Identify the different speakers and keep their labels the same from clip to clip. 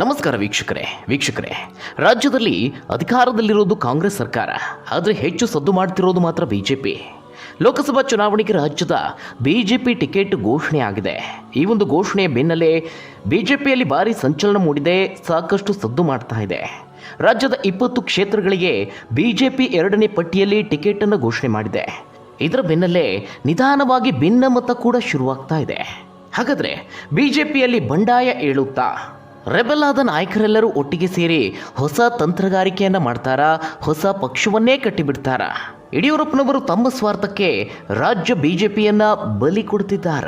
Speaker 1: ನಮಸ್ಕಾರ ವೀಕ್ಷಕರೇ ವೀಕ್ಷಕರೇ. ರಾಜ್ಯದಲ್ಲಿ ಅಧಿಕಾರದಲ್ಲಿರೋದು ಕಾಂಗ್ರೆಸ್ ಸರ್ಕಾರ, ಆದರೆ ಹೆಚ್ಚು ಸದ್ದು ಮಾಡ್ತಿರೋದು ಮಾತ್ರ ಬಿಜೆಪಿ ಲೋಕಸಭಾ ಚುನಾವಣೆಗೆ ರಾಜ್ಯದ ಬಿಜೆಪಿ ಟಿಕೆಟ್ ಘೋಷಣೆ ಆಗಿದೆ. ಈ ಒಂದು ಘೋಷಣೆಯ ಬೆನ್ನಲ್ಲೇ ಬಿಜೆಪಿಯಲ್ಲಿ ಭಾರಿ ಸಂಚಲನ ಮೂಡಿದೆ, ಸಾಕಷ್ಟು ಸದ್ದು ಮಾಡ್ತಾ ಇದೆ. ರಾಜ್ಯದ ಇಪ್ಪತ್ತು ಕ್ಷೇತ್ರಗಳಿಗೆ ಬಿಜೆಪಿ ಎರಡನೇ ಪಟ್ಟಿಯಲ್ಲಿ ಟಿಕೆಟ್ ಅನ್ನು ಘೋಷಣೆ ಮಾಡಿದೆ. ಇದರ ಬೆನ್ನಲ್ಲೇ ನಿಧಾನವಾಗಿ ಭಿನ್ನಮತ ಕೂಡ ಶುರುವಾಗ್ತಾ ಇದೆ. ಹಾಗಾದ್ರೆ ಬಿಜೆಪಿಯಲ್ಲಿ ಬಂಡಾಯ ಏಳುತ್ತಾ? ರೆಬೆಲ್ ಆದ ನಾಯಕರೆಲ್ಲರೂ ಒಟ್ಟಿಗೆ ಸೇರಿ ಹೊಸ ತಂತ್ರಗಾರಿಕೆಯನ್ನು ಮಾಡ್ತಾರಾ, ಹೊಸ ಪಕ್ಷವನ್ನೇ ಕಟ್ಟಿಬಿಡ್ತಾರಾ? ಯಡಿಯೂರಪ್ಪನವರು ತಮ್ಮ ಸ್ವಾರ್ಥಕ್ಕೆ ರಾಜ್ಯ ಬಿಜೆಪಿಯನ್ನ ಬಲಿ ಕೊಡ್ತಿದ್ದಾರ?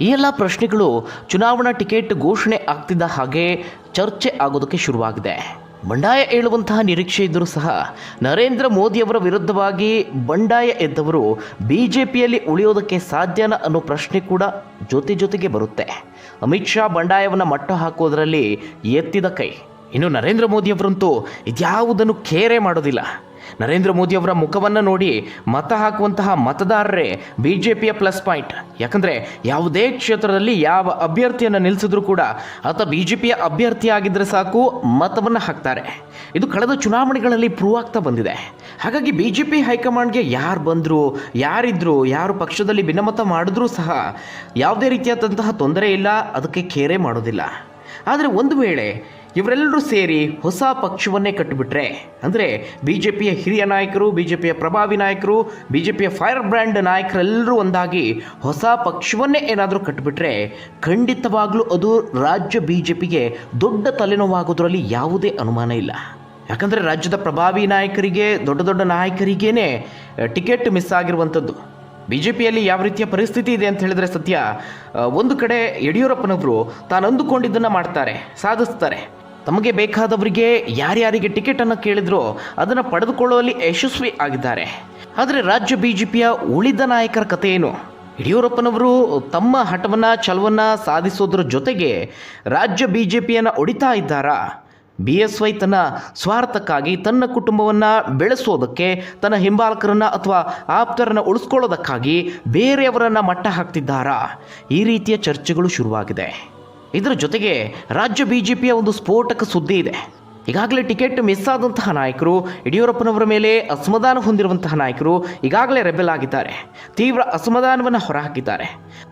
Speaker 1: ಈ ಎಲ್ಲ ಪ್ರಶ್ನೆಗಳು ಚುನಾವಣಾ ಟಿಕೆಟ್ ಘೋಷಣೆ ಆಗ್ತಿದ್ದ ಹಾಗೆ ಚರ್ಚೆ ಆಗೋದಕ್ಕೆ ಶುರುವಾಗಿದೆ. ಬಂಡಾಯ ಏಳುವಂತಹ ನಿರೀಕ್ಷೆ ಇದ್ದರೂ ಸಹ ನರೇಂದ್ರ ಮೋದಿಯವರ ವಿರುದ್ಧವಾಗಿ ಬಂಡಾಯ ಎದ್ದವರು ಬಿಜೆಪಿಯಲ್ಲಿ ಉಳಿಯೋದಕ್ಕೆ ಸಾಧ್ಯನ ಅನ್ನೋ ಪ್ರಶ್ನೆ ಕೂಡ ಜೊತೆ ಜೊತೆಗೆ ಬರುತ್ತೆ. ಅಮಿತ್ ಶಾ ಬಂಡಾಯವನ್ನು ಮಟ್ಟ ಹಾಕೋದರಲ್ಲಿ ಎತ್ತಿದ ಕೈ. ಇನ್ನು ನರೇಂದ್ರ ಮೋದಿಯವರಂತೂ ಇದ್ಯಾವುದನ್ನು ಕೇರೆ ಮಾಡೋದಿಲ್ಲ. ನರೇಂದ್ರ ಮೋದಿಯವರ ಮುಖವನ್ನು ನೋಡಿ ಮತ ಹಾಕುವಂತಹ ಮತದಾರರೇ ಬಿ ಜೆ ಪಿಯ ಪ್ಲಸ್ ಪಾಯಿಂಟ್ ಯಾಕಂದರೆ ಯಾವುದೇ ಕ್ಷೇತ್ರದಲ್ಲಿ ಯಾವ ಅಭ್ಯರ್ಥಿಯನ್ನು ನಿಲ್ಲಿಸಿದ್ರು ಕೂಡ ಆತ ಬಿ ಜೆ ಪಿಯ ಅಭ್ಯರ್ಥಿ ಆಗಿದ್ದರೆ ಸಾಕು, ಮತವನ್ನು ಹಾಕ್ತಾರೆ. ಇದು ಕಳೆದ ಚುನಾವಣೆಗಳಲ್ಲಿ ಪ್ರೂವ್ ಆಗ್ತಾ ಬಂದಿದೆ. ಹಾಗಾಗಿ ಬಿ ಜೆ ಪಿ ಹೈಕಮಾಂಡ್ಗೆ ಯಾರು ಬಂದರು, ಯಾರಿದ್ರು, ಯಾರು ಪಕ್ಷದಲ್ಲಿ ಭಿನ್ನಮತ ಮಾಡಿದ್ರೂ ಸಹ ಯಾವುದೇ ರೀತಿಯಾದಂತಹ ತೊಂದರೆ ಇಲ್ಲ, ಅದಕ್ಕೆ ಕೇರೆ ಮಾಡೋದಿಲ್ಲ. ಆದರೆ ಒಂದು ವೇಳೆ ಇವರೆಲ್ಲರೂ ಸೇರಿ ಹೊಸ ಪಕ್ಷವನ್ನೇ ಕಟ್ಟಿಬಿಟ್ರೆ. ಅಂದರೆ ಬಿ ಜೆ ಪಿಯ ಹಿರಿಯ ನಾಯಕರು ಬಿ ಜೆ ಪಿಯ ಪ್ರಭಾವಿ ನಾಯಕರು ಬಿ ಜೆ ಪಿಯ ಫೈರ್ ಬ್ರ್ಯಾಂಡ್ ನಾಯಕರೆಲ್ಲರೂ ಒಂದಾಗಿ ಹೊಸ ಪಕ್ಷವನ್ನೇ ಏನಾದರೂ ಕಟ್ಟಿಬಿಟ್ರೆ ಖಂಡಿತವಾಗಲೂ ಅದು ರಾಜ್ಯ ಬಿ ಜೆ ಪಿಗೆ ದೊಡ್ಡ ತಲೆನೋವಾಗೋದ್ರಲ್ಲಿ ಯಾವುದೇ ಅನುಮಾನ ಇಲ್ಲ. ಯಾಕಂದರೆ ರಾಜ್ಯದ ಪ್ರಭಾವಿ ನಾಯಕರಿಗೆ, ದೊಡ್ಡ ದೊಡ್ಡ ನಾಯಕರಿಗೇ ಟಿಕೆಟ್ ಮಿಸ್ ಆಗಿರುವಂಥದ್ದು. ಬಿ ಜೆ ಪಿಯಲ್ಲಿ ಯಾವ ರೀತಿಯ ಪರಿಸ್ಥಿತಿ ಇದೆ ಅಂತ ಹೇಳಿದ್ರೆ ಸತ್ಯ ಒಂದು ಕಡೆ ಯಡಿಯೂರಪ್ಪನವರು ತಾನು ಅಂದುಕೊಂಡಿದ್ದನ್ನು ಮಾಡ್ತಾರೆ, ಸಾಧಿಸ್ತಾರೆ. ತಮಗೆ ಬೇಕಾದವರಿಗೆ ಯಾರ್ಯಾರಿಗೆ ಟಿಕೆಟನ್ನು ಕೇಳಿದ್ರೋ ಅದನ್ನು ಪಡೆದುಕೊಳ್ಳುವಲ್ಲಿ ಯಶಸ್ವಿ ಆಗಿದ್ದಾರೆ. ಆದರೆ ರಾಜ್ಯ ಬಿ ಜೆ ಪಿಯ ಉಳಿದ ನಾಯಕರ ಕಥೆ ಏನು ಯಡಿಯೂರಪ್ಪನವರು ತಮ್ಮ ಹಠವನ್ನು ಛಲವನ್ನು ಸಾಧಿಸೋದ್ರ ಜೊತೆಗೆ ರಾಜ್ಯ ಬಿ ಜೆ ಪಿಯನ್ನು ಒಡಿತಾ ಇದ್ದಾರಾ? ಬಿ ಎಸ್ ವೈ ತನ್ನ ಸ್ವಾರ್ಥಕ್ಕಾಗಿ ತನ್ನ ಕುಟುಂಬವನ್ನು ಬೆಳೆಸೋದಕ್ಕೆ, ತನ್ನ ಹಿಂಬಾಲಕರನ್ನು ಅಥವಾ ಆಪ್ತರನ್ನು ಉಳಿಸ್ಕೊಳ್ಳೋದಕ್ಕಾಗಿ ಬೇರೆಯವರನ್ನು ಮಟ್ಟ ಹಾಕ್ತಿದ್ದಾರಾ? ಈ ರೀತಿಯ ಚರ್ಚೆಗಳು ಶುರುವಾಗಿದೆ. ಇದರ ಜೊತೆಗೆ ರಾಜ್ಯ ಬಿ ಜೆ ಪಿಯ ಒಂದು ಸ್ಫೋಟಕ ಸುದ್ದಿ ಇದೆ. ಈಗಾಗಲೇ ಟಿಕೆಟ್ ಮಿಸ್ ಆದಂತಹ ನಾಯಕರು, ಯಡಿಯೂರಪ್ಪನವರ ಮೇಲೆ ಅಸಮಾಧಾನ ಹೊಂದಿರುವಂತಹ ನಾಯಕರು ಈಗಾಗಲೇ ರೆಬೆಲ್ ಆಗಿದ್ದಾರೆ. ತೀವ್ರ ಅಸಮಾಧಾನವನ್ನು ಹೊರಹಾಕಿದ್ದಾರೆ.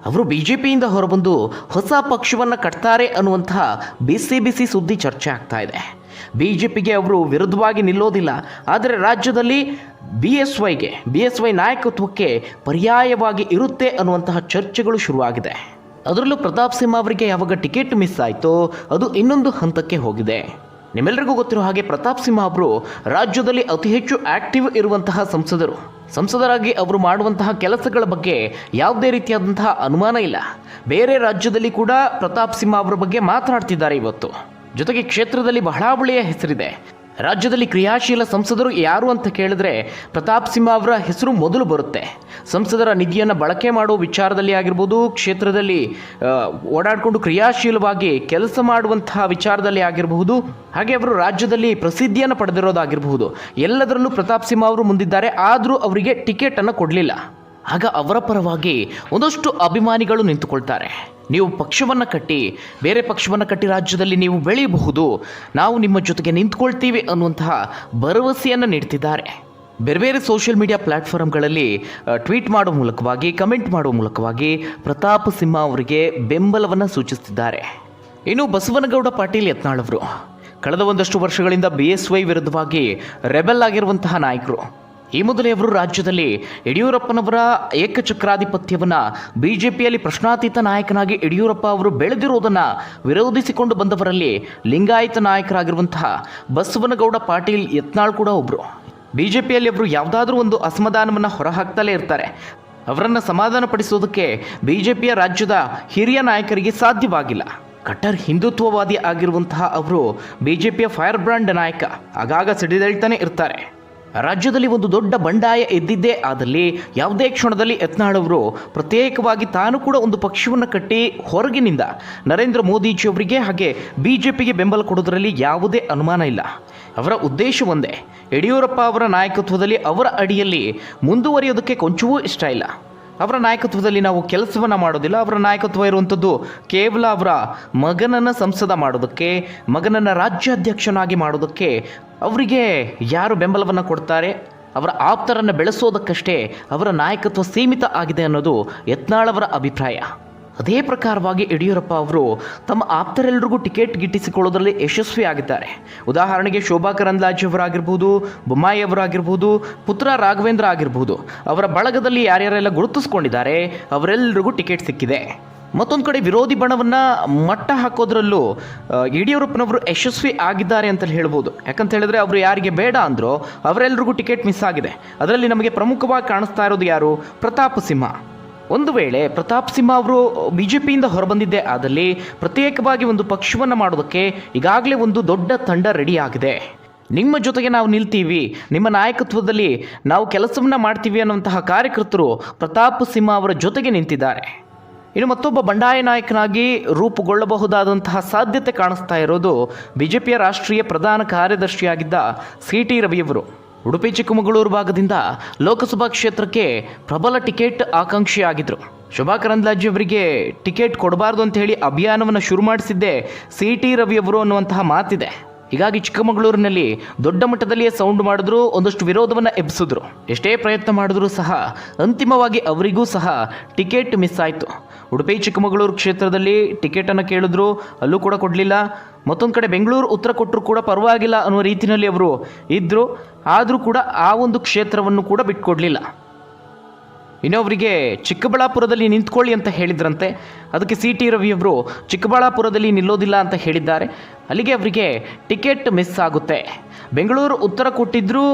Speaker 1: ಅವರು ಬಿ ಜೆ ಪಿಯಿಂದ ಹೊರಬಂದು ಹೊಸ ಪಕ್ಷವನ್ನು ಕಟ್ತಾರೆ ಅನ್ನುವಂತಹ ಬಿಸಿ ಬಿಸಿ ಸುದ್ದಿ ಚರ್ಚೆ ಆಗ್ತಾ ಇದೆ. ಬಿ ಜೆ ಪಿಗೆ ಅವರು ವಿರುದ್ಧವಾಗಿ ನಿಲ್ಲೋದಿಲ್ಲ. ಆದರೆ ರಾಜ್ಯದಲ್ಲಿ ಬಿ ಎಸ್ ವೈಗೆ, ಬಿ ಎಸ್ ವೈ ನಾಯಕತ್ವಕ್ಕೆ ಪರ್ಯಾಯವಾಗಿ ಇರುತ್ತೆ ಅನ್ನುವಂತಹ ಚರ್ಚೆಗಳು ಶುರುವಾಗಿದೆ. ಅದರಲ್ಲೂ ಪ್ರತಾಪ್ ಸಿಂಹ ಅವರಿಗೆ ಯಾವಾಗ ಟಿಕೆಟ್ ಮಿಸ್ ಆಯಿತೋ ಅದು ಇನ್ನೊಂದು ಹಂತಕ್ಕೆ ಹೋಗಿದೆ. ನಿಮ್ಮೆಲ್ಲರಿಗೂ ಗೊತ್ತಿರೋ ಹಾಗೆ ಪ್ರತಾಪ್ ಸಿಂಹ ಅವರು ರಾಜ್ಯದಲ್ಲಿ ಅತಿ ಹೆಚ್ಚು ಆಕ್ಟಿವ್ ಇರುವಂತಹ ಸಂಸದರು. ಸಂಸದರಾಗಿ ಅವರು ಮಾಡುವಂತಹ ಕೆಲಸಗಳ ಬಗ್ಗೆ ಯಾವುದೇ ರೀತಿಯಾದಂತಹ ಅನುಮಾನ ಇಲ್ಲ. ಬೇರೆ ರಾಜ್ಯದಲ್ಲಿ ಕೂಡ ಪ್ರತಾಪ್ ಸಿಂಹ ಅವರ ಬಗ್ಗೆ ಮಾತನಾಡ್ತಿದ್ದಾರೆ ಇವತ್ತು. ಜೊತೆಗೆ ಕ್ಷೇತ್ರದಲ್ಲಿ ಬಹಳ ಒಳ್ಳೆಯ ಹೆಸರಿದೆ. ರಾಜ್ಯದಲ್ಲಿ ಕ್ರಿಯಾಶೀಲ ಸಂಸದರು ಯಾರು ಅಂತ ಕೇಳಿದ್ರೆ ಪ್ರತಾಪ್ ಸಿಂಹ ಅವರ ಹೆಸರು ಮೊದಲು ಬರುತ್ತೆ. ಸಂಸದರ ನಿಧಿಯನ್ನು ಬಳಕೆ ಮಾಡುವ ವಿಚಾರದಲ್ಲಿ ಆಗಿರ್ಬೋದು, ಕ್ಷೇತ್ರದಲ್ಲಿ ಓಡಾಡಿಕೊಂಡು ಕ್ರಿಯಾಶೀಲವಾಗಿ ಕೆಲಸ ಮಾಡುವಂತಹ ವಿಚಾರದಲ್ಲಿ ಆಗಿರಬಹುದು, ಹಾಗೆ ಅವರು ರಾಜ್ಯದಲ್ಲಿ ಪ್ರಸಿದ್ಧಿಯನ್ನು ಪಡೆದಿರೋದಾಗಿರಬಹುದು. ಎಲ್ಲದರಲ್ಲೂ ಪ್ರತಾಪ್ ಸಿಂಹ ಅವರು ಮುಂದಿದ್ದಾರೆ, ಆದರೂ ಅವರಿಗೆ ಟಿಕೆಟನ್ನು ಕೊಡಲಿಲ್ಲ. ಆಗ ಅವರ ಪರವಾಗಿ ಒಂದಷ್ಟು ಅಭಿಮಾನಿಗಳು ನಿಂತುಕೊಳ್ತಾರೆ. ನೀವು ಪಕ್ಷವನ್ನು ಕಟ್ಟಿ, ಬೇರೆ ಪಕ್ಷವನ್ನು ಕಟ್ಟಿ ರಾಜ್ಯದಲ್ಲಿ ನೀವು ಬೆಳೆಯಬಹುದು. ನಾವು ನಿಮ್ಮ ಜೊತೆಗೆ ನಿಂತ್ಕೊಳ್ತೀವಿ ಅನ್ನುವಂತಹ ಭರವಸೆಯನ್ನು ನೀಡ್ತಿದ್ದಾರೆ. ಬೇರೆ ಬೇರೆ ಸೋಷಿಯಲ್ ಮೀಡಿಯಾ ಪ್ಲ್ಯಾಟ್ಫಾರ್ಮ್ಗಳಲ್ಲಿ ಟ್ವೀಟ್ ಮಾಡುವ ಮೂಲಕವಾಗಿ ಕಮೆಂಟ್ ಮಾಡುವ ಮೂಲಕವಾಗಿ ಪ್ರತಾಪ್ ಸಿಂಹ ಅವರಿಗೆ ಬೆಂಬಲವನ್ನು ಸೂಚಿಸುತ್ತಿದ್ದಾರೆ ಇನ್ನು ಬಸವನಗೌಡ ಪಾಟೀಲ್ ಯತ್ನಾಳವರು ಕಳೆದ ಒಂದಷ್ಟು ವರ್ಷಗಳಿಂದ ಬಿ ಎಸ್ ವೈ ವಿರುದ್ಧವಾಗಿ ರೆಬೆಲ್ ಆಗಿರುವಂತಹ ನಾಯಕರು. ಈ ಮೊದಲೇ ಅವರು ರಾಜ್ಯದಲ್ಲಿ ಯಡಿಯೂರಪ್ಪನವರ ಏಕಚಕ್ರಾಧಿಪತ್ಯವನ್ನು ಬಿಜೆಪಿಯಲ್ಲಿ ಪ್ರಶ್ನಾತೀತ ನಾಯಕನಾಗಿ ಯಡಿಯೂರಪ್ಪ ಅವರು ಬೆಳೆದಿರುವುದನ್ನು ವಿರೋಧಿಸಿಕೊಂಡು ಬಂದವರಲ್ಲಿ ಲಿಂಗಾಯತ ನಾಯಕರಾಗಿರುವಂತಹ ಬಸವನಗೌಡ ಪಾಟೀಲ್ ಯತ್ನಾಳ್ ಕೂಡ ಒಬ್ಬರು ಬಿಜೆಪಿಯಲ್ಲಿ ಅವರು ಯಾವುದಾದ್ರೂ ಒಂದು ಅಸಮಾಧಾನವನ್ನು ಹೊರಹಾಕ್ತಲೇ ಇರ್ತಾರೆ. ಅವರನ್ನು ಸಮಾಧಾನಪಡಿಸೋದಕ್ಕೆ ಬಿಜೆಪಿಯ ರಾಜ್ಯದ ಹಿರಿಯ ನಾಯಕರಿಗೆ ಸಾಧ್ಯವಾಗಿಲ್ಲ. ಕಟ್ಟರ್ ಹಿಂದುತ್ವವಾದಿ ಆಗಿರುವಂತಹ ಅವರು ಬಿಜೆಪಿಯ ಫೈರ್ ಬ್ರ್ಯಾಂಡ್ ನಾಯಕ. ಆಗಾಗ ಸಿಡಿದೇಳ್ತಾನೆ ಇರ್ತಾರೆ. ರಾಜ್ಯದಲ್ಲಿ ಒಂದು ದೊಡ್ಡ ಬಂಡಾಯ ಎದ್ದಿದ್ದೇ ಆದಲ್ಲಿ ಯಾವುದೇ ಕ್ಷಣದಲ್ಲಿ ಯತ್ನಾಳವರು ಪ್ರತ್ಯೇಕವಾಗಿ ತಾನು ಕೂಡ ಒಂದು ಪಕ್ಷವನ್ನು ಕಟ್ಟಿ ಹೊರಗಿನಿಂದ ನರೇಂದ್ರ ಮೋದಿಜಿಯವರಿಗೆ ಹಾಗೆ ಬಿ ಜೆ ಪಿಗೆ ಬೆಂಬಲ ಕೊಡೋದರಲ್ಲಿ ಯಾವುದೇ ಅನುಮಾನ ಇಲ್ಲ. ಅವರ ಉದ್ದೇಶ ಒಂದೇ, ಯಡಿಯೂರಪ್ಪ ಅವರ ನಾಯಕತ್ವದಲ್ಲಿ ಅವರ ಅಡಿಯಲ್ಲಿ ಮುಂದುವರಿಯೋದಕ್ಕೆ ಕೊಂಚವೂ ಇಷ್ಟ ಇಲ್ಲ. ಅವರ ನಾಯಕತ್ವದಲ್ಲಿ ನಾವು ಕೆಲಸವನ್ನು ಮಾಡೋದಿಲ್ಲ. ಅವರ ನಾಯಕತ್ವ ಇರುವಂಥದ್ದು ಕೇವಲ ಅವರ ಮಗನನ್ನು ಸಂಸದ ಮಾಡೋದಕ್ಕೆ, ಮಗನನ್ನು ರಾಜ್ಯಾಧ್ಯಕ್ಷನಾಗಿ ಮಾಡೋದಕ್ಕೆ ಅವರಿಗೆ ಯಾರು ಬೆಂಬಲವನ್ನು ಕೊಡ್ತಾರೆ? ಅವರ ಆಪ್ತರನ್ನು ಬೆಳೆಸೋದಕ್ಕಷ್ಟೇ ಅವರ ನಾಯಕತ್ವ ಸೀಮಿತ ಆಗಿದೆ ಅನ್ನೋದು ಯತ್ನಾಳವರ ಅಭಿಪ್ರಾಯ. ಅದೇ ಪ್ರಕಾರವಾಗಿ ಯಡಿಯೂರಪ್ಪ ಅವರು ತಮ್ಮ ಆಪ್ತರೆಲ್ಲರಿಗೂ ಟಿಕೆಟ್ ಗಿಟ್ಟಿಸಿಕೊಳ್ಳೋದರಲ್ಲಿ ಯಶಸ್ವಿ ಆಗಿದ್ದಾರೆ ಉದಾಹರಣೆಗೆ ಶೋಭಾ ಕರಂದ್ಲಾಜೆ ಅವರಾಗಿರ್ಬೋದು, ಬೊಮ್ಮಾಯಿ ಅವರಾಗಿರ್ಬೋದು, ಪುತ್ರ ರಾಘವೇಂದ್ರ ಆಗಿರ್ಬೋದು, ಅವರ ಬಳಗದಲ್ಲಿ ಯಾರ್ಯಾರೆಲ್ಲ ಗುರುತಿಸ್ಕೊಂಡಿದ್ದಾರೆ ಅವರೆಲ್ಲರಿಗೂ ಟಿಕೆಟ್ ಸಿಕ್ಕಿದೆ. ಮತ್ತೊಂದು ಕಡೆ ವಿರೋಧಿ ಬಣವನ್ನು ಮಟ್ಟ ಹಾಕೋದ್ರಲ್ಲೂ ಯಡಿಯೂರಪ್ಪನವರು ಯಶಸ್ವಿ ಆಗಿದ್ದಾರೆ ಅಂತ ಹೇಳ್ಬೋದು. ಯಾಕಂತ ಹೇಳಿದ್ರೆ ಅವರು ಯಾರಿಗೆ ಬೇಡ ಅಂದರೂ ಅವರೆಲ್ಲರಿಗೂ ಟಿಕೆಟ್ ಮಿಸ್ ಆಗಿದೆ. ಅದರಲ್ಲಿ ನಮಗೆ ಪ್ರಮುಖವಾಗಿ ಕಾಣಿಸ್ತಾ ಇರೋದು ಯಾರು? ಪ್ರತಾಪ್ ಸಿಂಹ. ಒಂದು ವೇಳೆ ಪ್ರತಾಪ್ ಸಿಂಹ ಅವರು ಬಿ ಜೆ ಪಿಯಿಂದ ಹೊರಬಂದಿದ್ದೇ ಆದಲ್ಲಿ ಪ್ರತ್ಯೇಕವಾಗಿ ಒಂದು ಪಕ್ಷವನ್ನು ಮಾಡೋದಕ್ಕೆ ಈಗಾಗಲೇ ಒಂದು ದೊಡ್ಡ ತಂಡ ರೆಡಿ ಆಗಿದೆ. ನಿಮ್ಮ ಜೊತೆಗೆ ನಾವು ನಿಲ್ತೀವಿ. ನಿಮ್ಮ ನಾಯಕತ್ವದಲ್ಲಿ ನಾವು ಕೆಲಸವನ್ನು ಮಾಡ್ತೀವಿ ಅನ್ನುವಂತಹ ಕಾರ್ಯಕರ್ತರು ಪ್ರತಾಪ್ ಸಿಂಹ ಅವರ ಜೊತೆಗೆ ನಿಂತಿದ್ದಾರೆ. ಇನ್ನು ಮತ್ತೊಬ್ಬ ಬಂಡಾಯ ನಾಯಕನಾಗಿ ರೂಪುಗೊಳ್ಳಬಹುದಾದಂತಹ ಸಾಧ್ಯತೆ ಕಾಣಿಸ್ತಾ ಇರೋದು ಬಿಜೆಪಿಯ ರಾಷ್ಟ್ರೀಯ ಪ್ರಧಾನ ಕಾರ್ಯದರ್ಶಿಯಾಗಿದ್ದ ಸಿ ಟಿ ರವಿಯವರು. ಉಡುಪಿ ಚಿಕ್ಕಮಗಳೂರು ಭಾಗದಿಂದ ಲೋಕಸಭಾ ಕ್ಷೇತ್ರಕ್ಕೆ ಪ್ರಬಲ ಟಿಕೆಟ್ ಆಕಾಂಕ್ಷಿಯಾಗಿದ್ದರು ಶೋಭಾ ಕರಂದ್ಲಾಜೆ ಅವರಿಗೆ ಟಿಕೆಟ್ ಕೊಡಬಾರ್ದು ಅಂತ ಹೇಳಿ ಅಭಿಯಾನವನ್ನು ಶುರು ಮಾಡಿಸಿದ್ದೇ ಸಿ ಟಿ ರವಿಯವರು ಅನ್ನುವಂತಹ ಮಾತಿದೆ. ಹೀಗಾಗಿ ಚಿಕ್ಕಮಗಳೂರಿನಲ್ಲಿ ದೊಡ್ಡ ಮಟ್ಟದಲ್ಲಿಯೇ ಸೌಂಡ್ ಮಾಡಿದ್ರು, ಒಂದಷ್ಟು ವಿರೋಧವನ್ನು ಎಬ್ಸಿದ್ರು. ಎಷ್ಟೇ ಪ್ರಯತ್ನ ಮಾಡಿದ್ರೂ ಸಹ ಅಂತಿಮವಾಗಿ ಅವರಿಗೂ ಸಹ ಟಿಕೆಟ್ ಮಿಸ್ ಆಯಿತು. ಉಡುಪಿ ಚಿಕ್ಕಮಗಳೂರು ಕ್ಷೇತ್ರದಲ್ಲಿ ಟಿಕೆಟನ್ನು ಕೇಳಿದ್ರು, ಅಲ್ಲೂ ಕೂಡ ಕೊಡಲಿಲ್ಲ. ಮತ್ತೊಂದು ಕಡೆ ಬೆಂಗಳೂರು ಉತ್ತರ ಕೊಟ್ಟರು ಕೂಡ ಪರವಾಗಿಲ್ಲ ಅನ್ನುವ ರೀತಿಯಲ್ಲಿ ಅವರು ಇದ್ದರು ಆದರೂ ಕೂಡ ಆ ಒಂದು ಕ್ಷೇತ್ರವನ್ನು ಕೂಡ ಬಿಟ್ಕೊಡ್ಲಿಲ್ಲ. ಇನ್ನೊಬ್ಬರಿಗೆ ಚಿಕ್ಕಬಳ್ಳಾಪುರದಲ್ಲಿ ನಿಂತ್ಕೊಳ್ಳಿ ಅಂತ ಹೇಳಿದ್ರಂತೆ. ಅದಕ್ಕೆ ಸಿ ಟಿ ರವಿಯವರು ಚಿಕ್ಕಬಳ್ಳಾಪುರದಲ್ಲಿ ನಿಲ್ಲೋದಿಲ್ಲ ಅಂತ ಹೇಳಿದ್ದಾರೆ. ಅಲ್ಲಿಗೆ ಅವರಿಗೆ ಟಿಕೆಟ್ ಮಿಸ್ ಆಗುತ್ತೆ. ಬೆಂಗಳೂರು ಉತ್ತರ ಕೊಟ್ಟಿದ್ದರೂ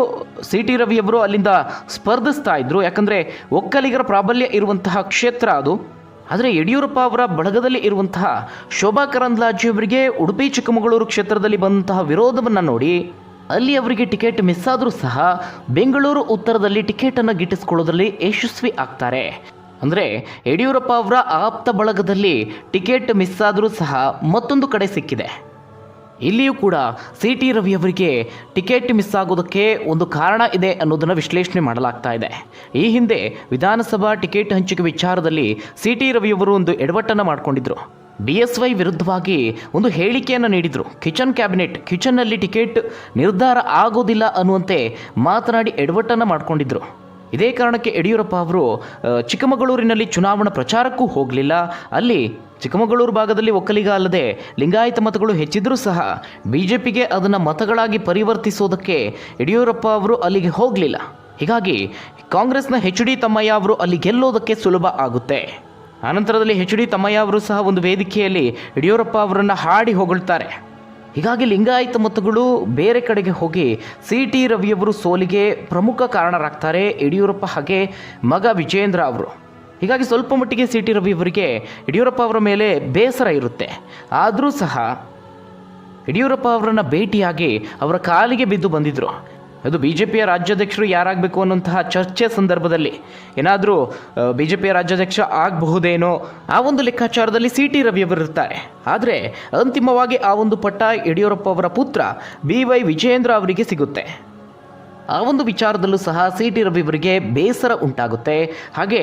Speaker 1: ಸಿ ಟಿ ರವಿಯವರು ಅಲ್ಲಿಂದ ಸ್ಪರ್ಧಿಸ್ತಾ ಇದ್ದರು ಯಾಕಂದರೆ ಒಕ್ಕಲಿಗರ ಪ್ರಾಬಲ್ಯ ಇರುವಂತಹ ಕ್ಷೇತ್ರ ಅದು. ಆದರೆ ಯಡಿಯೂರಪ್ಪ ಅವರ ಬಳಗದಲ್ಲಿ ಇರುವಂತಹ ಶೋಭಾ ಕರಂದ್ಲಾಜಿಯವರಿಗೆ ಉಡುಪಿ, ಚಿಕ್ಕಮಗಳೂರು ಕ್ಷೇತ್ರದಲ್ಲಿ ಬಂದಂತಹ ವಿರೋಧವನ್ನು ನೋಡಿ ಅಲ್ಲಿ ಅವರಿಗೆ ಟಿಕೆಟ್ ಮಿಸ್ ಆದರೂ ಸಹ ಬೆಂಗಳೂರು ಉತ್ತರದಲ್ಲಿ ಟಿಕೆಟನ್ನು ಗಿಟ್ಟಿಸಿಕೊಳ್ಳೋದ್ರಲ್ಲಿ ಯಶಸ್ವಿ ಆಗ್ತಾರೆ. ಅಂದರೆ ಯಡಿಯೂರಪ್ಪ ಅವರ ಆಪ್ತ ಬಳಗದಲ್ಲಿ ಟಿಕೆಟ್ ಮಿಸ್ ಆದರೂ ಸಹ ಮತ್ತೊಂದು ಕಡೆ ಸಿಕ್ಕಿದೆ. ಇಲ್ಲಿಯೂ ಕೂಡ ಸಿ ಟಿ ರವಿಯವರಿಗೆ ಟಿಕೆಟ್ ಮಿಸ್ ಆಗೋದಕ್ಕೆ ಒಂದು ಕಾರಣ ಇದೆ ಅನ್ನೋದನ್ನು ವಿಶ್ಲೇಷಣೆ ಮಾಡಲಾಗ್ತಾ ಇದೆ. ಈ ಹಿಂದೆ ವಿಧಾನಸಭಾ ಟಿಕೆಟ್ ಹಂಚಿಕೆ ವಿಚಾರದಲ್ಲಿ ಸಿ ಟಿ ರವಿಯವರು ಒಂದು ಎಡವಟ್ಟನ್ನು ಮಾಡಿಕೊಂಡಿದ್ದರು ಬಿ ಎಸ್ ವೈ ವಿರುದ್ಧವಾಗಿ ಒಂದು ಹೇಳಿಕೆಯನ್ನು ನೀಡಿದರು. ಕಿಚನ್ ಕ್ಯಾಬಿನೆಟ್ ಕಿಚನ್ನಲ್ಲಿ ಟಿಕೆಟ್ ನಿರ್ಧಾರ ಆಗೋದಿಲ್ಲ ಅನ್ನುವಂತೆ ಮಾತನಾಡಿ ಎಡವಟ್ಟನ್ನು ಮಾಡಿಕೊಂಡಿದ್ರು. ಇದೇ ಕಾರಣಕ್ಕೆ ಯಡಿಯೂರಪ್ಪ ಅವರು ಚಿಕ್ಕಮಗಳೂರಿನಲ್ಲಿ ಚುನಾವಣಾ ಪ್ರಚಾರಕ್ಕೂ ಹೋಗಲಿಲ್ಲ. ಅಲ್ಲಿ ಚಿಕ್ಕಮಗಳೂರು ಭಾಗದಲ್ಲಿ ಒಕ್ಕಲಿಗ ಅಲ್ಲದೆ ಲಿಂಗಾಯತ ಮತಗಳು ಹೆಚ್ಚಿದ್ರೂ ಸಹ ಬಿ ಜೆ ಪಿಗೆ ಅದನ್ನು ಮತಗಳಾಗಿ ಪರಿವರ್ತಿಸೋದಕ್ಕೆ ಯಡಿಯೂರಪ್ಪ ಅವರು ಅಲ್ಲಿಗೆ ಹೋಗಲಿಲ್ಲ. ಹೀಗಾಗಿ ಕಾಂಗ್ರೆಸ್ನ ಎಚ್ ಡಿ ತಮ್ಮಯ್ಯ ಅವರು ಅಲ್ಲಿ ಗೆಲ್ಲೋದಕ್ಕೆ ಸುಲಭ ಆಗುತ್ತೆ. ಆನಂತರದಲ್ಲಿ ಎಚ್ ಡಿ ತಮ್ಮಯ್ಯ ಅವರು ಸಹ ಒಂದು ವೇದಿಕೆಯಲ್ಲಿ ಯಡಿಯೂರಪ್ಪ ಅವರನ್ನು ಹಾಡಿ ಹೊಗಳ್ತಾರೆ. ಹೀಗಾಗಿ ಲಿಂಗಾಯತ ಮತಗಳು ಬೇರೆ ಕಡೆಗೆ ಹೋಗಿ ಸಿ ಟಿ ರವಿಯವರು ಸೋಲಿಗೆ ಪ್ರಮುಖ ಕಾರಣರಾಗ್ತಾರೆ ಯಡಿಯೂರಪ್ಪ ಹಾಗೆ ಮಗ ವಿಜೇಂದ್ರ ಅವರು. ಹೀಗಾಗಿ ಸ್ವಲ್ಪ ಮಟ್ಟಿಗೆ ಸಿ ಟಿ ರವಿಯವರಿಗೆ ಯಡಿಯೂರಪ್ಪ ಅವರ ಮೇಲೆ ಬೇಸರ ಇರುತ್ತೆ. ಆದರೂ ಸಹ ಯಡಿಯೂರಪ್ಪ ಅವರನ್ನು ಭೇಟಿಯಾಗಿ ಅವರ ಕಾಲಿಗೆ ಬಿದ್ದು ಬಂದಿದ್ದರು ಅದು ಬಿ ಜೆ ಪಿಯ ರಾಜ್ಯಾಧ್ಯಕ್ಷರು ಯಾರಾಗಬೇಕು ಅನ್ನುವಂತಹ ಚರ್ಚೆ ಸಂದರ್ಭದಲ್ಲಿ ಏನಾದರೂ ಬಿ ಜೆ ಪಿಯ ರಾಜ್ಯಾಧ್ಯಕ್ಷ ಆಗಬಹುದೇನೋ ಆ ಒಂದು ಲೆಕ್ಕಾಚಾರದಲ್ಲಿ ಸಿ ಟಿ ರವಿಯವರು ಇರ್ತಾರೆ. ಆದರೆ ಅಂತಿಮವಾಗಿ ಆ ಒಂದು ಪಟ್ಟ ಯಡಿಯೂರಪ್ಪ ಅವರ ಪುತ್ರ ಬಿ ವೈ ವಿಜಯೇಂದ್ರ ಅವರಿಗೆ ಸಿಗುತ್ತೆ. ಆ ಒಂದು ವಿಚಾರದಲ್ಲೂ ಸಹ ಸಿ ಟಿ ರವಿಯವರಿಗೆ ಬೇಸರ ಉಂಟಾಗುತ್ತೆ. ಹಾಗೆ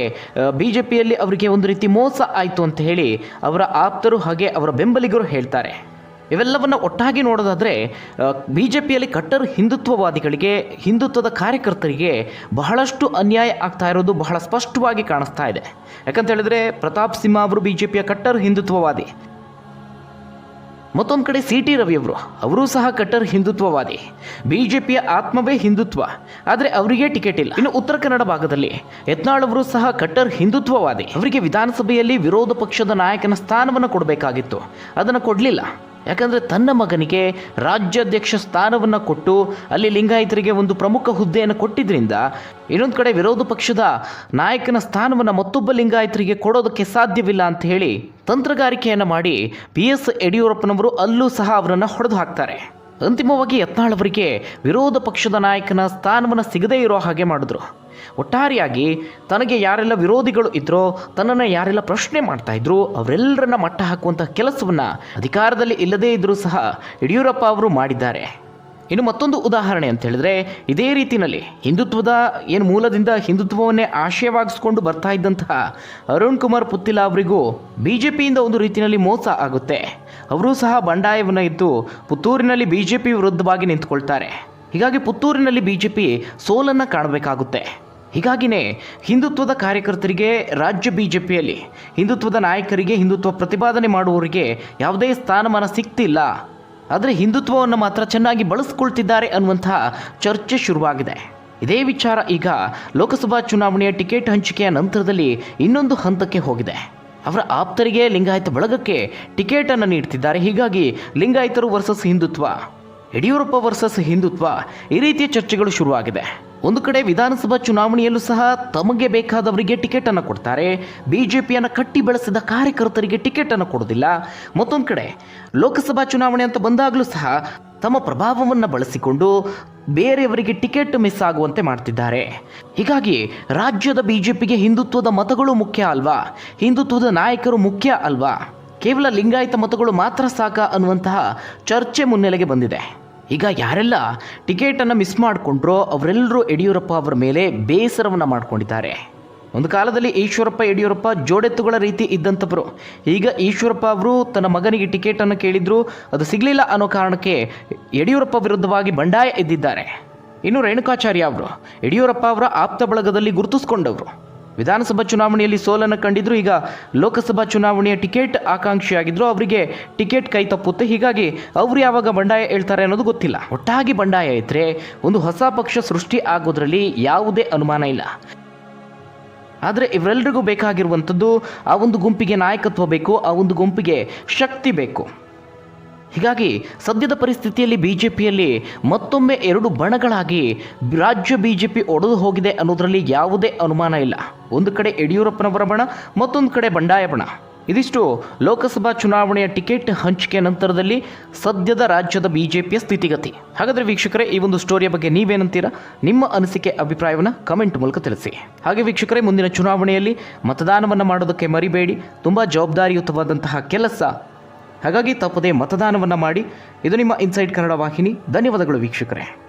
Speaker 1: ಬಿ ಜೆ ಪಿಯಲ್ಲಿ ಅವರಿಗೆ ಒಂದು ರೀತಿ ಮೋಸ ಆಯಿತು ಅಂತ ಹೇಳಿ ಅವರ ಆಪ್ತರು ಹಾಗೆ ಅವರ ಬೆಂಬಲಿಗರು ಹೇಳ್ತಾರೆ. ಇವೆಲ್ಲವನ್ನು ಒಟ್ಟಾಗಿ ನೋಡೋದಾದರೆ ಬಿ ಜೆ ಪಿಯಲ್ಲಿ ಕಟ್ಟರ್ ಹಿಂದುತ್ವವಾದಿಗಳಿಗೆ, ಹಿಂದುತ್ವದ ಕಾರ್ಯಕರ್ತರಿಗೆ ಬಹಳಷ್ಟು ಅನ್ಯಾಯ ಆಗ್ತಾ ಇರೋದು ಬಹಳ ಸ್ಪಷ್ಟವಾಗಿ ಕಾಣಿಸ್ತಾ ಇದೆ. ಯಾಕಂತ ಹೇಳಿದ್ರೆ, ಪ್ರತಾಪ್ ಸಿಂಹ ಅವರು ಬಿ ಜೆ ಪಿಯ ಕಟ್ಟರ್ ಹಿಂದುತ್ವವಾದಿ. ಮತ್ತೊಂದು ಕಡೆ ಸಿ ಟಿ ರವಿಯವರು ಅವರೂ ಸಹ ಕಟ್ಟರ್ ಹಿಂದುತ್ವವಾದಿ. ಬಿ ಜೆ ಪಿಯ ಆತ್ಮವೇ ಹಿಂದುತ್ವ, ಆದರೆ ಅವರಿಗೆ ಟಿಕೆಟ್ ಇಲ್ಲ. ಇನ್ನು ಉತ್ತರ ಕನ್ನಡ ಭಾಗದಲ್ಲಿ, ಯತ್ನಾಳ್ ಅವರು ಸಹ ಕಟ್ಟರ್ ಹಿಂದುತ್ವವಾದಿ. ಅವರಿಗೆ ವಿಧಾನಸಭೆಯಲ್ಲಿ ವಿರೋಧ ಪಕ್ಷದ ನಾಯಕನ ಸ್ಥಾನವನ್ನು ಕೊಡಬೇಕಾಗಿತ್ತು. ಅದನ್ನು ಕೊಡಲಿಲ್ಲ. ಯಾಕಂದರೆ ತನ್ನ ಮಗನಿಗೆ ರಾಜ್ಯಾಧ್ಯಕ್ಷ ಸ್ಥಾನವನ್ನು ಕೊಟ್ಟು ಅಲ್ಲಿ ಲಿಂಗಾಯತರಿಗೆ ಒಂದು ಪ್ರಮುಖ ಹುದ್ದೆಯನ್ನು ಕೊಟ್ಟಿದ್ದರಿಂದ ಇನ್ನೊಂದು ಕಡೆ ವಿರೋಧ ಪಕ್ಷದ ನಾಯಕನ ಸ್ಥಾನವನ್ನು ಮತ್ತೊಬ್ಬ ಲಿಂಗಾಯತರಿಗೆ ಕೊಡೋದಕ್ಕೆ ಸಾಧ್ಯವಿಲ್ಲ ಅಂತ ಹೇಳಿ ತಂತ್ರಗಾರಿಕೆಯನ್ನು ಮಾಡಿ ಪಿ ಎಸ್ ಯಡಿಯೂರಪ್ಪನವರು ಅಲ್ಲೂ ಸಹ ಅವರನ್ನು ಹೊಡೆದು ಹಾಕ್ತಾರೆ. ಅಂತಿಮವಾಗಿ ಯತ್ನಾಳ್ ವಿರೋಧ ಪಕ್ಷದ ನಾಯಕನ ಸ್ಥಾನವನ್ನು ಸಿಗದೇ ಇರೋ ಹಾಗೆ ಮಾಡಿದ್ರು. ಒಟ್ಟಾರೆಯಾಗಿ ತನಗೆ ಯಾರೆಲ್ಲ ವಿರೋಧಿಗಳು ಇದ್ರೋ, ತನ್ನನ್ನು ಯಾರೆಲ್ಲ ಪ್ರಶ್ನೆ ಮಾಡ್ತಾ ಇದ್ರು ಅವರೆಲ್ಲರನ್ನ ಮಟ್ಟ ಹಾಕುವಂಥ ಕೆಲಸವನ್ನು ಅಧಿಕಾರದಲ್ಲಿ ಇಲ್ಲದೇ ಇದ್ದರೂ ಸಹ ಯಡಿಯೂರಪ್ಪ ಅವರು ಮಾಡಿದ್ದಾರೆ. ಇನ್ನು ಮತ್ತೊಂದು ಉದಾಹರಣೆ ಅಂತ ಹೇಳಿದ್ರೆ, ಇದೇ ರೀತಿಯಲ್ಲಿ ಹಿಂದುತ್ವದ ಏನು ಮೂಲದಿಂದ ಹಿಂದುತ್ವವನ್ನೇ ಆಶಯವಾಗಿಸ್ಕೊಂಡು ಬರ್ತಾ ಇದ್ದಂತಹ ಅರುಣ್ ಕುಮಾರ್ ಪುತ್ತಿಲ ಅವರಿಗೂ ಬಿ ಜೆ ಪಿಯಿಂದ ಒಂದು ರೀತಿಯಲ್ಲಿ ಮೋಸ ಆಗುತ್ತೆ. ಅವರು ಸಹ ಬಂಡಾಯವನ್ನು ಇದ್ದು ಪುತ್ತೂರಿನಲ್ಲಿ ಬಿ ಜೆ ಪಿ ವಿರುದ್ಧವಾಗಿ ನಿಂತ್ಕೊಳ್ತಾರೆ. ಹೀಗಾಗಿ ಪುತ್ತೂರಿನಲ್ಲಿ ಬಿ ಜೆ ಪಿ ಸೋಲನ್ನು ಕಾಣಬೇಕಾಗುತ್ತೆ. ಹೀಗಾಗಿನೇ ಹಿಂದುತ್ವದ ಕಾರ್ಯಕರ್ತರಿಗೆ ರಾಜ್ಯ ಬಿ ಜೆ ಪಿಯಲ್ಲಿ ಹಿಂದುತ್ವದ ನಾಯಕರಿಗೆ ಹಿಂದುತ್ವ ಪ್ರತಿಪಾದನೆ ಮಾಡುವವರಿಗೆ ಯಾವುದೇ ಸ್ಥಾನಮಾನ ಸಿಗ್ತಿಲ್ಲ ಆದರೆ ಹಿಂದುತ್ವವನ್ನು ಮಾತ್ರ ಚೆನ್ನಾಗಿ ಬಳಸ್ಕೊಳ್ತಿದ್ದಾರೆ ಅನ್ನುವಂತಹ ಚರ್ಚೆ ಶುರುವಾಗಿದೆ. ಇದೇ ವಿಚಾರ ಈಗ ಲೋಕಸಭಾ ಚುನಾವಣೆಯ ಟಿಕೆಟ್ ಹಂಚಿಕೆಯ ನಂತರದಲ್ಲಿ ಇನ್ನೊಂದು ಹಂತಕ್ಕೆ ಹೋಗಿದೆ. ಅವರ ಆಪ್ತರಿಗೆ ಲಿಂಗಾಯತ ಬಳಗಕ್ಕೆ ಟಿಕೆಟನ್ನು ನೀಡ್ತಿದ್ದಾರೆ. ಹೀಗಾಗಿ ಲಿಂಗಾಯತರು ವರ್ಸಸ್ ಹಿಂದುತ್ವ, ಯಡಿಯೂರಪ್ಪ ವರ್ಸಸ್ ಹಿಂದುತ್ವ ಈ ರೀತಿಯ ಚರ್ಚೆಗಳು ಶುರುವಾಗಿದೆ. ಒಂದು ಕಡೆ ವಿಧಾನಸಭಾ ಚುನಾವಣೆಯಲ್ಲೂ ಸಹ ತಮಗೆ ಬೇಕಾದವರಿಗೆ ಟಿಕೆಟ್ ಅನ್ನು ಕೊಡ್ತಾರೆ. ಬಿಜೆಪಿಯನ್ನು ಕಟ್ಟಿ ಬೆಳೆಸಿದ ಕಾರ್ಯಕರ್ತರಿಗೆ ಟಿಕೆಟ್ ಅನ್ನು ಕೊಡೋದಿಲ್ಲ ಮತ್ತೊಂದು ಕಡೆ ಲೋಕಸಭಾ ಚುನಾವಣೆ ಅಂತ ಬಂದಾಗಲೂ ಸಹ ತಮ್ಮ ಪ್ರಭಾವವನ್ನು ಬಳಸಿಕೊಂಡು ಬೇರೆಯವರಿಗೆ ಟಿಕೆಟ್ ಮಿಸ್ ಆಗುವಂತೆ ಮಾಡ್ತಿದ್ದಾರೆ. ಹೀಗಾಗಿ ರಾಜ್ಯದ ಬಿಜೆಪಿಗೆ ಹಿಂದುತ್ವದ ಮತಗಳು ಮುಖ್ಯ ಅಲ್ವಾ? ಹಿಂದುತ್ವದ ನಾಯಕರು ಮುಖ್ಯ ಅಲ್ವಾ? ಕೇವಲ ಲಿಂಗಾಯತ ಮತಗಳು ಮಾತ್ರ ಸಾಕ ಅನ್ನುವಂತಹ ಚರ್ಚೆ ಮುನ್ನೆಲೆಗೆ ಬಂದಿದೆ. ಈಗ ಯಾರೆಲ್ಲ ಟಿಕೆಟನ್ನು ಮಿಸ್ ಮಾಡಿಕೊಂಡ್ರೋ ಅವರೆಲ್ಲರೂ ಯಡಿಯೂರಪ್ಪ ಅವರ ಮೇಲೆ ಬೇಸರವನ್ನು ಮಾಡ್ಕೊಂಡಿದ್ದಾರೆ. ಒಂದು ಕಾಲದಲ್ಲಿ ಈಶ್ವರಪ್ಪ ಯಡಿಯೂರಪ್ಪ ಜೋಡೆತ್ತುಗಳ ರೀತಿ ಇದ್ದಂಥವರು. ಈಗ ಈಶ್ವರಪ್ಪ ಅವರು ತನ್ನ ಮಗನಿಗೆ ಟಿಕೆಟನ್ನು ಕೇಳಿದ್ರು, ಅದು ಸಿಗಲಿಲ್ಲ ಅನ್ನೋ ಕಾರಣಕ್ಕೆ ಯಡಿಯೂರಪ್ಪ ವಿರುದ್ಧವಾಗಿ ಬಂಡಾಯ ಎದ್ದಿದ್ದಾರೆ. ಇನ್ನು ರೇಣುಕಾಚಾರ್ಯ ಅವರು, ಯಡಿಯೂರಪ್ಪ ಅವರ ಆಪ್ತ ಬಳಗದಲ್ಲಿ ಗುರುತಿಸ್ಕೊಂಡವರು. ವಿಧಾನಸಭಾ ಚುನಾವಣೆಯಲ್ಲಿ ಸೋಲನ್ನು ಕಂಡಿದ್ರು, ಈಗ ಲೋಕಸಭಾ ಚುನಾವಣೆಯ ಟಿಕೆಟ್ ಆಕಾಂಕ್ಷಿಯಾಗಿದ್ರು, ಅವರಿಗೆ ಟಿಕೆಟ್ ಕೈ ತಪ್ಪುತ್ತೆ. ಹೀಗಾಗಿ ಅವರು ಯಾವಾಗ ಬಂಡಾಯ ಹೇಳ್ತಾರೆ ಅನ್ನೋದು ಗೊತ್ತಿಲ್ಲ. ಒಟ್ಟಾಗಿ ಬಂಡಾಯ ಇದ್ರೆ ಒಂದು ಹೊಸ ಪಕ್ಷ ಸೃಷ್ಟಿ ಆಗೋದ್ರಲ್ಲಿ ಯಾವುದೇ ಅನುಮಾನ ಇಲ್ಲ. ಆದರೆ ಇವರೆಲ್ಲರಿಗೂ ಬೇಕಾಗಿರುವಂಥದ್ದು ಆ ಒಂದು ಗುಂಪಿಗೆ ನಾಯಕತ್ವ ಬೇಕು, ಆ ಒಂದು ಗುಂಪಿಗೆ ಶಕ್ತಿ ಬೇಕು. ಹೀಗಾಗಿ ಸದ್ಯದ ಪರಿಸ್ಥಿತಿಯಲ್ಲಿ ಬಿ ಜೆ ಪಿಯಲ್ಲಿ ಮತ್ತೊಮ್ಮೆ ಎರಡು ಬಣಗಳಾಗಿ ರಾಜ್ಯ ಬಿ ಜೆ ಪಿ ಒಡೆದು ಹೋಗಿದೆ ಅನ್ನೋದರಲ್ಲಿ ಯಾವುದೇ ಅನುಮಾನ ಇಲ್ಲ. ಒಂದು ಕಡೆ ಯಡಿಯೂರಪ್ಪನವರ ಬಣ, ಮತ್ತೊಂದು ಕಡೆ ಬಂಡಾಯ ಬಣ. ಇದಿಷ್ಟು ಲೋಕಸಭಾ ಚುನಾವಣೆಯ ಟಿಕೆಟ್ ಹಂಚಿಕೆ ನಂತರದಲ್ಲಿ ಸದ್ಯದ ರಾಜ್ಯದ ಬಿ ಜೆ ಪಿಯ ಸ್ಥಿತಿಗತಿ. ಹಾಗಾದರೆ ವೀಕ್ಷಕರೇ, ಈ ಒಂದು ಸ್ಟೋರಿಯ ಬಗ್ಗೆ ನೀವೇನಂತೀರಾ? ನಿಮ್ಮ ಅನಿಸಿಕೆ, ಅಭಿಪ್ರಾಯವನ್ನು ಕಮೆಂಟ್ ಮೂಲಕ ತಿಳಿಸಿ. ಹಾಗೆ ವೀಕ್ಷಕರೇ, ಮುಂದಿನ ಚುನಾವಣೆಯಲ್ಲಿ ಮತದಾನವನ್ನು ಮಾಡೋದಕ್ಕೆ ಮರಿಬೇಡಿ. ತುಂಬ ಜವಾಬ್ದಾರಿಯುತವಾದಂತಹ ಕೆಲಸ ಹಾಗಾಗಿ ತಪ್ಪದೇ ಮತದಾನವನ್ನು ಮಾಡಿ. ಇದು ನಿಮ್ಮ ಇನ್ಸೈಡ್ ಕನ್ನಡ ವಾಹಿನಿ. ಧನ್ಯವಾದಗಳು ವೀಕ್ಷಕರೇ.